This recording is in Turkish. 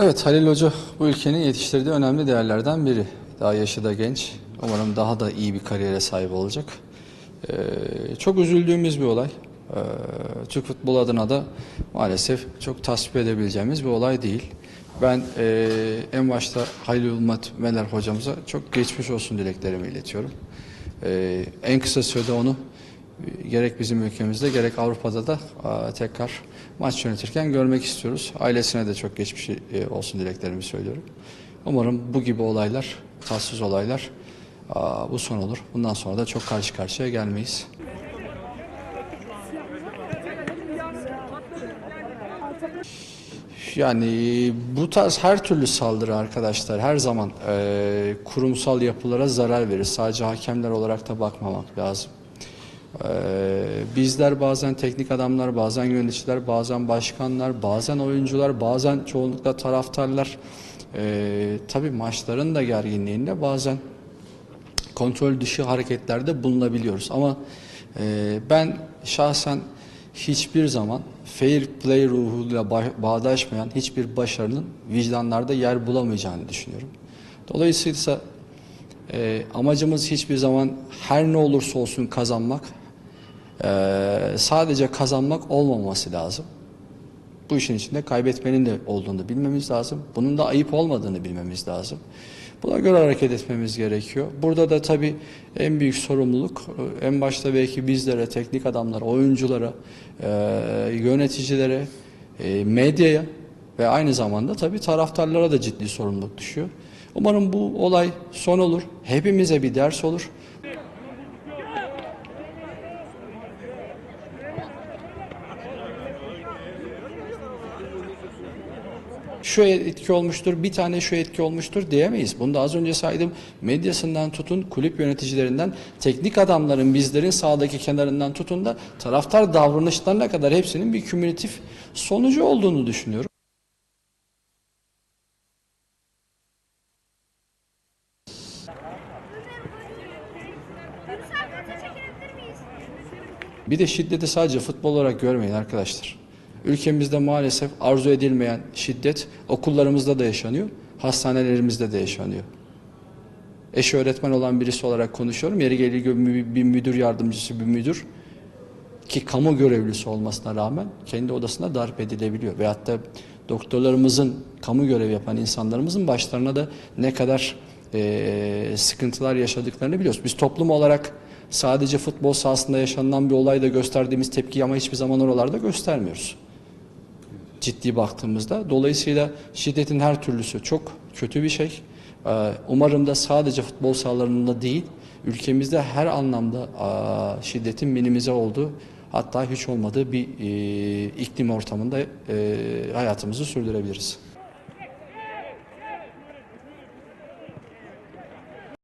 Evet Halil Hoca bu ülkenin yetiştirdiği önemli değerlerden biri. Daha yaşı da genç. Umarım daha da iyi bir kariyere sahip olacak. Ee, çok üzüldüğümüz bir olay. Ee, Türk futbol adına da maalesef çok tasvip edebileceğimiz bir olay değil. Ben e, en başta Halil Ulmat Meler hocamıza çok geçmiş olsun dileklerimi iletiyorum. Ee, en kısa sürede onu e, gerek bizim ülkemizde gerek Avrupa'da da tekrar maç yönetirken görmek istiyoruz. Ailesine de çok geçmiş e, olsun dileklerimi söylüyorum. Umarım bu gibi olaylar, tatsız olaylar bu son olur. Bundan sonra da çok karşı karşıya gelmeyiz. Yani bu tarz her türlü saldırı arkadaşlar her zaman e, kurumsal yapılara zarar verir. Sadece hakemler olarak da bakmamak lazım. E, bizler bazen teknik adamlar, bazen yöneticiler, bazen başkanlar, bazen oyuncular, bazen çoğunlukla taraftarlar e, tabii maçların da gerginliğinde bazen kontrol dışı hareketlerde bulunabiliyoruz. Ama e, ben şahsen hiçbir zaman fair play ruhuyla ba- bağdaşmayan hiçbir başarının vicdanlarda yer bulamayacağını düşünüyorum. Dolayısıyla e, amacımız hiçbir zaman her ne olursa olsun kazanmak, e, sadece kazanmak olmaması lazım. Bu işin içinde kaybetmenin de olduğunu bilmemiz lazım. Bunun da ayıp olmadığını bilmemiz lazım. Buna göre hareket etmemiz gerekiyor. Burada da tabii en büyük sorumluluk e, en başta belki bizlere, teknik adamlara, oyunculara, e, yöneticilere, e, medyaya ve aynı zamanda tabii taraftarlara da ciddi sorumluluk düşüyor. Umarım bu olay son olur. Hepimize bir ders olur. Şu etki olmuştur, bir tane şu etki olmuştur diyemeyiz. Bunu da az önce saydım. Medyasından tutun, kulüp yöneticilerinden, teknik adamların, bizlerin sağdaki kenarından tutun da taraftar davranışlarına kadar hepsinin bir kümülatif sonucu olduğunu düşünüyorum. Bir de şiddeti sadece futbol olarak görmeyin arkadaşlar. Ülkemizde maalesef arzu edilmeyen şiddet okullarımızda da yaşanıyor, hastanelerimizde de yaşanıyor. Eşi öğretmen olan birisi olarak konuşuyorum. Yeri geliyor bir müdür yardımcısı, bir müdür ki kamu görevlisi olmasına rağmen kendi odasında darp edilebiliyor. Veyahut da doktorlarımızın, kamu görevi yapan insanlarımızın başlarına da ne kadar eee, sıkıntılar yaşadıklarını biliyoruz. Biz toplum olarak sadece futbol sahasında yaşanılan bir olayda gösterdiğimiz tepkiyi ama hiçbir zaman oralarda göstermiyoruz. Ciddi baktığımızda. Dolayısıyla şiddetin her türlüsü çok kötü bir şey. Ee, Umarım da sadece futbol sahalarında değil, ülkemizde her anlamda şiddetin minimize olduğu, hatta hiç olmadığı bir e, iklim ortamında e, hayatımızı sürdürebiliriz.